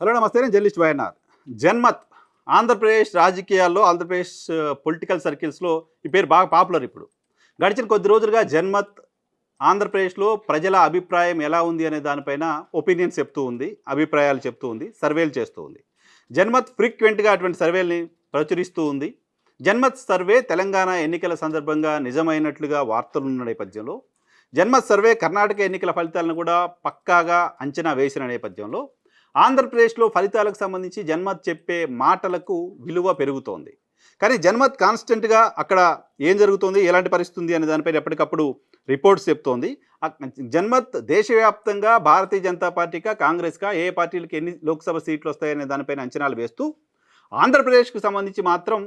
Hello నమస్తే నేను journalist YNR. Janmat Andhra Pradesh రాజకీయాల్లో ఆంధ్రప్రదేశ్ పొలిటికల్ సర్కిల్స్లో ఈ పేరు బాగా పాపులర్ ఇప్పుడు. గడిచిన కొద్ది రోజులుగా జన్మత్ ఆంధ్రప్రదేశ్లో ప్రజల అభిప్రాయం ఎలా ఉంది అనే దానిపైన ఒపీనియన్స్ చెప్తూ ఉంది అభిప్రాయాలు చెప్తూ ఉంది సర్వేలు చేస్తూ ఉంది. జన్మత్ ఫ్రీక్వెంట్గా అటువంటి సర్వేల్ని ప్రచురిస్తూ ఉంది. జన్మత్ సర్వే తెలంగాణ ఎన్నికల సందర్భంగా నిజమైనట్లుగా వార్తలున్న నేపథ్యంలో జన్మత్ సర్వే కర్ణాటక ఎన్నికల ఫలితాలను కూడా పక్కాగా అంచనా వేసిన నేపథ్యంలో ఆంధ్రప్రదేశ్లో ఫలితాలకు సంబంధించి జన్మత్ చెప్పే మాటలకు విలువ పెరుగుతోంది. కానీ జన్మత్ కాన్స్టెంట్గా అక్కడ ఏం జరుగుతుంది ఎలాంటి పరిస్థితుంది అనే దానిపైన ఎప్పటికప్పుడు రిపోర్ట్స్ చెప్తోంది. జన్మత్ దేశవ్యాప్తంగా భారతీయ జనతా పార్టీగా కాంగ్రెస్గా ఏ పార్టీలకు ఎన్ని లోక్సభ సీట్లు వస్తాయనే దానిపైన అంచనాలు వేస్తూ ఆంధ్రప్రదేశ్కు సంబంధించి మాత్రం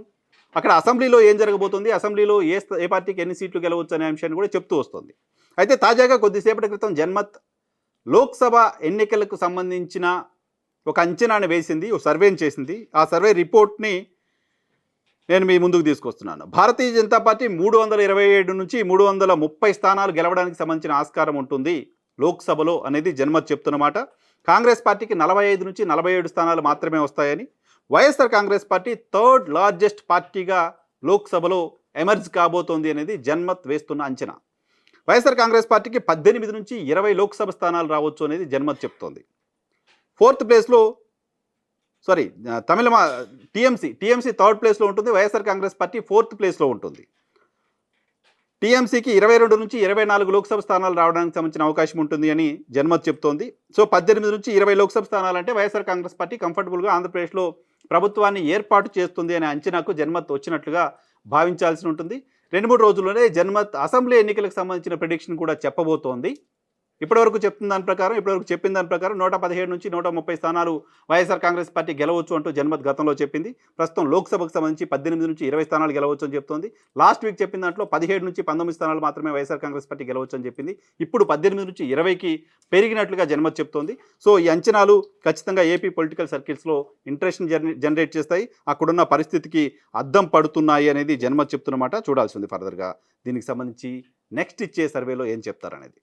అక్కడ అసెంబ్లీలో ఏం జరగబోతుంది అసెంబ్లీలో ఏ ఏ పార్టీకి ఎన్ని సీట్లు గెలవచ్చు అనే అంశాన్ని కూడా చెప్తూ వస్తుంది. అయితే తాజాగా కొద్దిసేపటి క్రితం జన్మత్ లోక్సభ ఎన్నికలకు సంబంధించిన ఒక అంచనాను వేసింది ఒక సర్వేని చేసింది. ఆ సర్వే రిపోర్ట్ని నేను మీ ముందుకు తీసుకొస్తున్నాను. భారతీయ జనతా పార్టీ మూడు వందల ఇరవై ఏడు నుంచి మూడు వందల ముప్పై స్థానాలు గెలవడానికి సంబంధించిన ఆస్కారం ఉంటుంది. లోక్సభలో అనేది జన్మత్ చెప్తున్నమాట కాంగ్రెస్ పార్టీకి నలభై ఐదు నుంచి నలభై ఏడు స్థానాలు మాత్రమే వస్తాయని. YSR Congress party third largest పార్టీగా లోక్సభలో ఎమర్జ్ కాబోతోంది అనేది జన్మత్ వేస్తున్న అంచనా. వైఎస్ఆర్ కాంగ్రెస్ పార్టీకి పద్దెనిమిది నుంచి ఇరవై లోక్సభ స్థానాలు రావచ్చు అనేది జన్మత్ చెప్తోంది. ఫోర్త్ ప్లేస్లో సారీ తమిళ టీఎంసీ టీఎంసీ థర్డ్ ప్లేస్లో ఉంటుంది వైఎస్ఆర్ కాంగ్రెస్ పార్టీ ఫోర్త్ ప్లేస్లో ఉంటుంది. టీఎంసీకి ఇరవై రెండు నుంచి ఇరవై నాలుగు లోక్సభ స్థానాలు రావడానికి సంబంధించిన అవకాశం ఉంటుంది అని జన్మత్ చెప్తోంది. సో పద్దెనిమిది నుంచి ఇరవై లోక్సభ స్థానాలు అంటే వైఎస్ఆర్ కాంగ్రెస్ పార్టీ కంఫర్టబుల్గా ఆంధ్రప్రదేశ్లో ప్రభుత్వాన్ని ఏర్పాటు చేస్తుంది అనే అంచనాకు జన్మత్ వచ్చినట్లుగా భావించాల్సి ఉంటుంది. రెండు మూడు రోజుల్లోనే జన్మత్ అసెంబ్లీ ఎన్నికలకు సంబంధించిన ప్రిడిక్షన్ కూడా చెప్పబోతోంది. ఇప్పటివరకు చెప్తున్న దాని ప్రకారం ఇప్పటివరకు చెప్పిన దాని ప్రకారం నూట పదిహేడు నుంచి నూట ముప్పై స్థానాలు వైఎస్ఆర్ కాంగ్రెస్ పార్టీ గెలవచ్చు అంటూ జన్మత్ గతంలో చెప్పింది. ప్రస్తుతం లోక్సభకు సంబంధించి పద్దెనిమిది నుంచి ఇరవై స్థానాలు గెలవచ్చు అని చెప్తోంది. లాస్ట్ వీక్ చెప్పిన దాంట్లో పదిహేడు నుంచి పంతొమ్మిది స్థానాలు మాత్రమే వైఎస్ఆర్ కాంగ్రెస్ పార్టీ గెలవచ్చు అని చెప్పింది. ఇప్పుడు పద్దెనిమిది నుంచి ఇరవైకి పెరిగినట్లుగా జన్మత్ చెప్తోంది. సో ఈ అంచనాలు ఖచ్చితంగా ఏపీ పొలిటికల్ సర్కిల్స్లో ఇంట్రెస్ట్ జనరేట్ చేస్తాయి. అక్కడున్న పరిస్థితికి అద్దం పడుతున్నాయి అనేది జన్మత్ చెప్తున్నమాట చూడాల్సింది ఫర్దర్గా. దీనికి సంబంధించి నెక్స్ట్ ఇచ్చే సర్వేలో ఏం చెప్తారనేది.